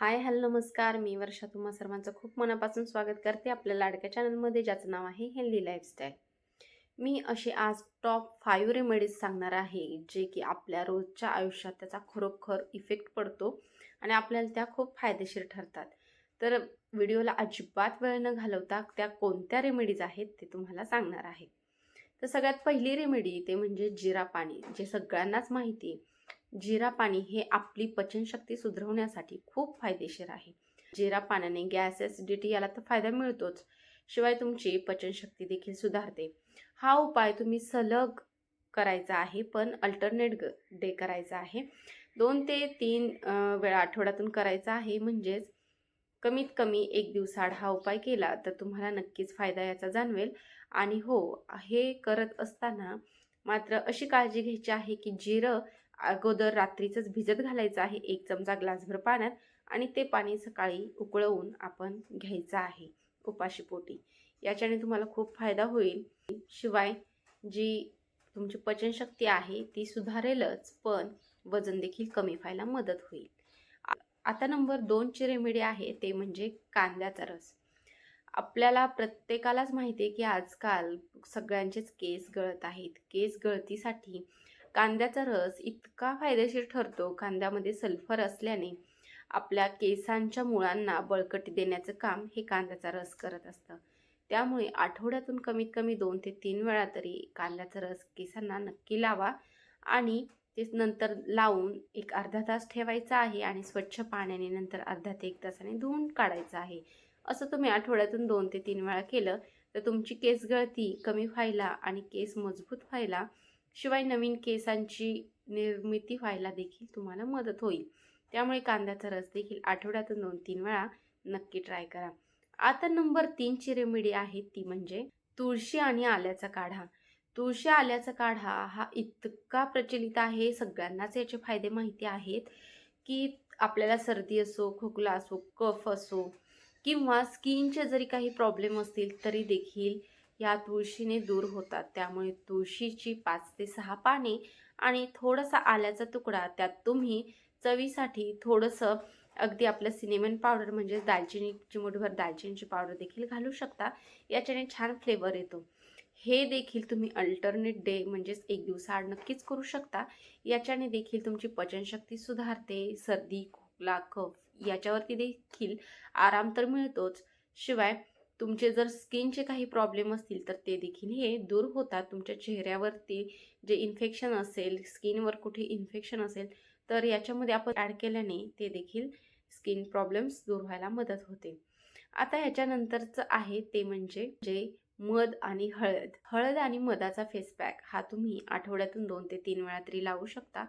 Hi hello नमस्कार. मी वर्षा. तुम्हा सर्वांचं खूप मनापासून स्वागत करते आपल्या लाडक्या चॅनलमध्ये ज्याचं नाव आहे हेल्दी लाईफस्टाईल. मी असे आज टॉप फाईव्ह रेमेडीज सांगणार आहे जे की आपल्या रोजच्या आयुष्यात त्याचा खरोखर इफेक्ट पडतो आणि आपल्याला त्या खूप फायदेशीर ठरतात. तर व्हिडिओला अजिबात वेळ न घालवता त्या कोणत्या रेमेडीज आहेत ते तुम्हाला सांगणार आहे. तर सगळ्यात पहिली रेमेडी ते म्हणजे जिरा पाणी जे सगळ्यांनाच माहिती आहे. जिरा पाणी हे आपली पचनशक्ती सुधारवण्यासाठी खूप फायदेशीर आहे. जिरा पाण्याने गॅस ॲसिडिटी याला तर फायदा मिळतोच शिवाय तुमची पचनशक्ती देखील सुधारते. हा उपाय तुम्ही सलग करायचा आहे पण अल्टरनेट डे करायचा आहे. दोन ते तीन वेळा आठवड्यातून करायचा आहे म्हणजेच कमीत कमी एक दिवसाआड हा उपाय केला तर तुम्हाला नक्कीच फायदा याचा जाणवेल. आणि हो हे करत असताना मात्र अशी काळजी घ्यायची आहे की जिरं अगोदर रात्रीचंच भिजत घालायचं आहे एक चमचा ग्लासभर पाण्यात आणि ते पाणी सकाळी उकळवून आपण घ्यायचं आहे उपाशीपोटी याच्याने तुम्हाला खूप फायदा होईल. शिवाय जी तुमची पचनशक्ती आहे ती सुधारेलच पण वजन देखील कमी व्हायला मदत होईल. आता नंबर दोनची रेमेडी आहे ते म्हणजे कांद्याचा रस. आपल्याला प्रत्येकालाच माहिती आहे की आजकाल सगळ्यांचेच केस गळत आहेत. केस गळतीसाठी कांद्याचा रस इतका फायदेशीर ठरतो कांद्यामध्ये सल्फर असल्याने आपल्या केसांच्या मुळांना बळकटी देण्याचं काम हे कांद्याचा रस करत असतं. त्यामुळे आठवड्यातून कमीत कमी दोन ते तीन वेळा तरी कांद्याचा रस केसांना नक्की लावा आणि ते नंतर लावून एक अर्धा तास ठेवायचा आहे आणि स्वच्छ पाण्याने नंतर अर्धा ते एक तासाने धुवून काढायचं आहे. असं तुम्ही आठवड्यातून दोन ते तीन वेळा केलं तर तुमची केस गळती कमी व्हायला आणि केस मजबूत व्हायला शिवाय नवीन केसांची निर्मिती व्हायला देखील तुम्हाला मदत होईल. त्यामुळे कांद्याचा रस देखील आठवड्यातून दोन तीन वेळा नक्की ट्राय करा. आता नंबर तीनची रेमेडी आहे ती म्हणजे तुळशी आणि आल्याचा काढा. तुळशी आल्याचा काढा हा इतका प्रचलित आहे सगळ्यांनाच याचे फायदे माहिती आहेत की आपल्याला सर्दी असो खोकला असो कफ असो किंवा स्किनचे जरी काही प्रॉब्लेम असतील तरी देखील या तुळशीने दूर होतात. त्यामुळे तुळशीची पाच ते सहा पाने आणि थोडासा आल्याचा तुकडा त्यात तुम्ही चवीसाठी थोडंसं अगदी आपलं सिनेमन पावडर म्हणजे दालचिनी चिमूटभर दालचिनीची पावडर देखील घालू शकता. याच्याने छान फ्लेवर येतो. हे देखील तुम्ही अल्टरनेट डे म्हणजेच एक दिवसाआड नक्कीच करू शकता. याच्याने देखील तुमची पचनशक्ती सुधारते सर्दी खोकला कफ याच्यावरती देखील आराम तर मिळतोच. शिवाय तुमचे जर स्किनचे काही प्रॉब्लेम असतील तर ते देखील हे दूर होतात. तुमच्या चेहऱ्यावरती जे इन्फेक्शन असेल स्किनवर कुठे इन्फेक्शन असेल तर याच्यामध्ये आपण ॲड केल्याने ते देखील स्किन प्रॉब्लेम्स दूर व्हायला मदत होते. आता ह्याच्यानंतरचं आहे ते म्हणजे जे मध आणि हळद. हळद आणि मधाचा फेस पॅक हा तुम्ही आठवड्यातून दोन ते तीन वेळा तरी लावू शकता.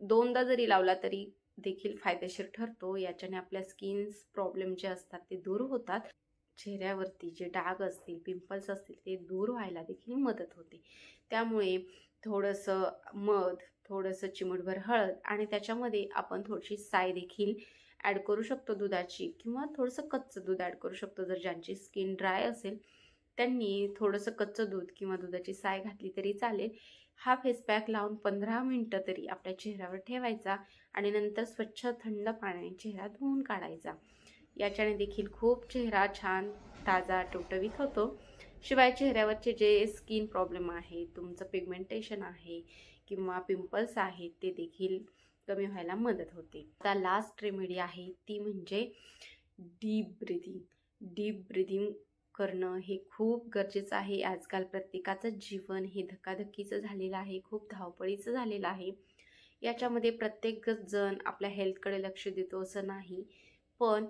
दोनदा जरी लावला तरी देखील फायदेशीर ठरतो. याच्याने आपल्या स्किन्स प्रॉब्लेम जे असतात ते दूर होतात. चेहऱ्यावरती जे डाग असतील पिंपल्स असतील ते दूर व्हायला देखील मदत होते. त्यामुळे थोडंसं मध थोडंसं चिमूटभर हळद आणि त्याच्यामध्ये आपण थोडीशी साय देखील ॲड करू शकतो दुधाची किंवा थोडंसं कच्चं दूध ॲड करू शकतो. जर ज्यांची स्किन ड्राय असेल त्यांनी थोडंसं कच्चं दूध किंवा दुधाची साय घातली तरी चालेल. हा फेस पॅक लावून पंधरा मिनटं तरी आपल्या चेहऱ्यावर ठेवायचा आणि नंतर स्वच्छ थंड पाण्याने चेहरा धुवून काढायचा. याच्याने देखील खूप चेहरा छान ताजा टवटवीत होतो. शिवाय चेहऱ्यावरचे जे स्किन प्रॉब्लेम आहे तुमचं पिगमेंटेशन आहे किंवा पिंपल्स आहेत ते देखील कमी व्हायला मदत होते. आता लास्ट रेमेडी आहे ती म्हणजे डीप ब्रिदिंग डीप ब्रिदिंग करणं हे खूप गरजेचं आहे. आजकाल प्रत्येकाचं जीवन हे धकाधकीचं झालेलं आहे खूप धावपळीचं झालेलं आहे. याच्यामध्ये प्रत्येक जण आपल्या हेल्थकडे लक्ष देतो असं नाही. पण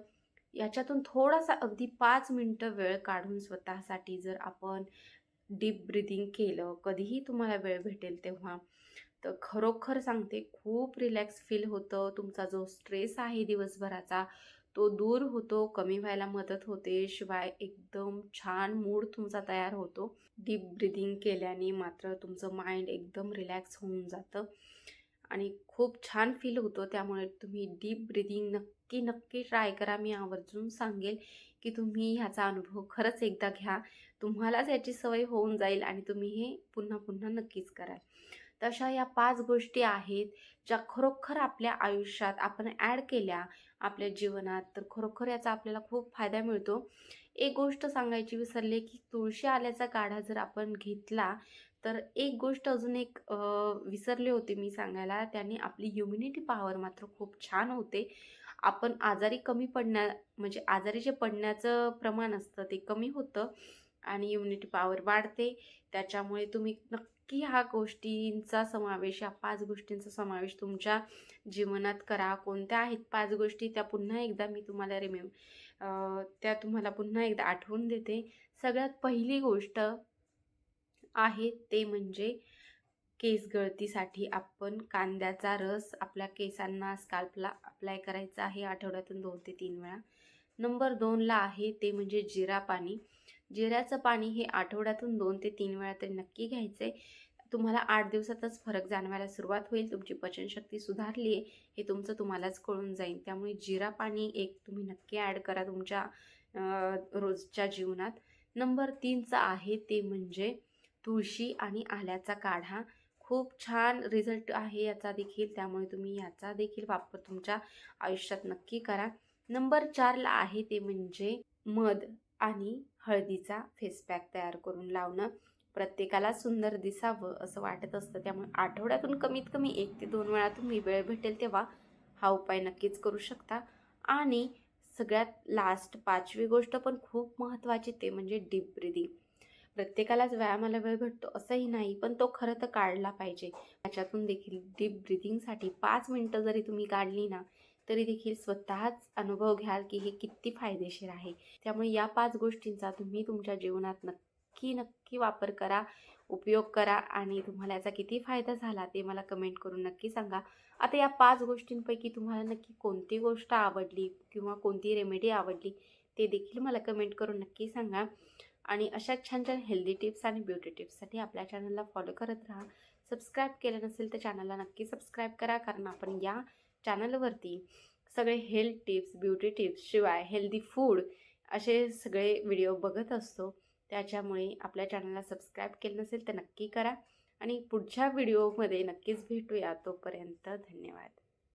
याच्यातून थोडासा अगदी पाच मिनटं वेळ काढून स्वतःसाठी जर आपण डीप ब्रिदिंग केलं कधीही तुम्हाला वेळ भेटेल तेव्हा. तर खरोखर सांगते खूप रिलॅक्स फील होतं. तुमचा जो स्ट्रेस आहे दिवसभराचा तो दूर होतो कमी व्हायला मदत होते. शिवाय एकदम छान मूड तुमचा तयार होतो. डीप ब्रिदिंग केल्याने मात्र तुमचं माइंड एकदम रिलॅक्स होऊन जातं. आणि खूप छान फील होतो. त्यामुळे तुम्ही डीप ब्रिदिंग नक्की नक्की ट्राय करा. मी आवर्जून सांगेल की तुम्ही ह्याचा अनुभव खरंच एकदा घ्या. तुम्हालाच याची सवय होऊन जाईल आणि तुम्ही हे पुन्हा पुन्हा नक्कीच कराल. तशा या पाच गोष्टी आहेत ज्या खरोखर आपल्या आयुष्यात आपण ॲड केल्या आपल्या जीवनात तर खरोखर याचा आपल्याला खूप फायदा मिळतो. एक गोष्ट सांगायची विसरले की तुळशी आल्याचा काढा जर आपण घेतला तर एक गोष्ट अजून एक विसरले होते मी सांगायला. त्याने आपली इम्युनिटी पॉवर मात्र खूप छान होते. आपण आजारी कमी पडण्या म्हणजे आजारी जे पडण्याचं प्रमाण असतं ते कमी होतं आणि इम्युनिटी पॉवर वाढते. त्याच्यामुळे तुम्ही नक्की ह्या गोष्टींचा समावेश या पाच गोष्टींचा समावेश तुमच्या जीवनात करा. कोणत्या आहेत पाच गोष्टी त्या पुन्हा एकदा मी तुम्हाला रिमेम त्या तुम्हाला पुन्हा एकदा आठवून देते. सगळ्यात पहिली गोष्ट आहे ते म्हणजे केस गळतीसाठी आपण कांद्याचा रस आपल्या केसांना स्काल्पला अप्लाय करायचा आहे आठवड्यातून दोन ते तीन वेळा. नंबर दोनला आहे ते म्हणजे जिरा पाणी. जिऱ्याचं पाणी हे आठवड्यातून दोन ते तीन वेळा तरी नक्की घ्यायचं आहे तुम्हाला आठ दिवसातच फरक जाणवायला सुरुवात होईल. तुमची पचनशक्ती सुधारली आहे हे तुमचं तुम्हालाच कळून जाईल. त्यामुळे जिरा पाणी एक तुम्ही नक्की ॲड करा तुमच्या रोजच्या जीवनात. नंबर तीनचा आहे ते म्हणजे तुळशी आणि आल्याचा काढा खूप छान रिझल्ट आहे याचा देखील. त्यामुळे तुम्ही याचा देखील वापर तुमच्या आयुष्यात नक्की करा. नंबर चारला आहे ते म्हणजे मध आणि हळदीचा फेस पॅक तयार करून लावणं. प्रत्येकाला सुंदर दिसावं असं वाटत असतं. त्यामुळे आठवड्यातून कमीत कमी एक ते दोन वेळा तुम्ही वेळ भेटेल तेव्हा हा उपाय नक्कीच करू शकता. आणि सगळ्यात लास्ट पाचवी गोष्ट पण खूप महत्त्वाची ते म्हणजे डीप ब्रिदिंग प्रत्येकालाच व्यायामाला वेळ भेटतो असंही नाही पण तो खरं तर काढला पाहिजे. त्याच्यातून देखील डीप ब्रिदिंगसाठी पाच मिनटं जरी तुम्ही काढली ना तरी देखील स्वतःच अनुभव घ्याल की हे किती फायदेशीर आहे. त्यामुळे या पाच गोष्टींचा तुम्ही तुमच्या जीवनात नक्की नक्की वापर करा उपयोग करा आणि तुम्हाला याचा किती फायदा झाला ते मला कमेंट करून नक्की सांगा. आता या पाच गोष्टींपैकी तुम्हाला नक्की कोणती गोष्ट आवडली किंवा कोणती रेमेडी आवडली ते देखील मला कमेंट करून नक्की सांगा. आणि अशा छान छान हेल्दी टिप्स आणि ब्युटी टिप्ससाठी आपल्या चॅनलला फॉलो करत राहा. सबस्क्राईब केलं नसेल तर चॅनलला नक्की सबस्क्राईब करा कारण आपण या चॅनलवरती सगळे हेल्थ टिप्स ब्युटी टिप्स शिवाय हेल्दी फूड असे सगळे व्हिडिओ बघत असतो. त्याच्यामुळे आपल्या चॅनलला सबस्क्राईब केलं नसेल तर नक्की करा. आणि पुढच्या व्हिडिओमध्ये नक्कीच भेटूया. तोपर्यंत धन्यवाद.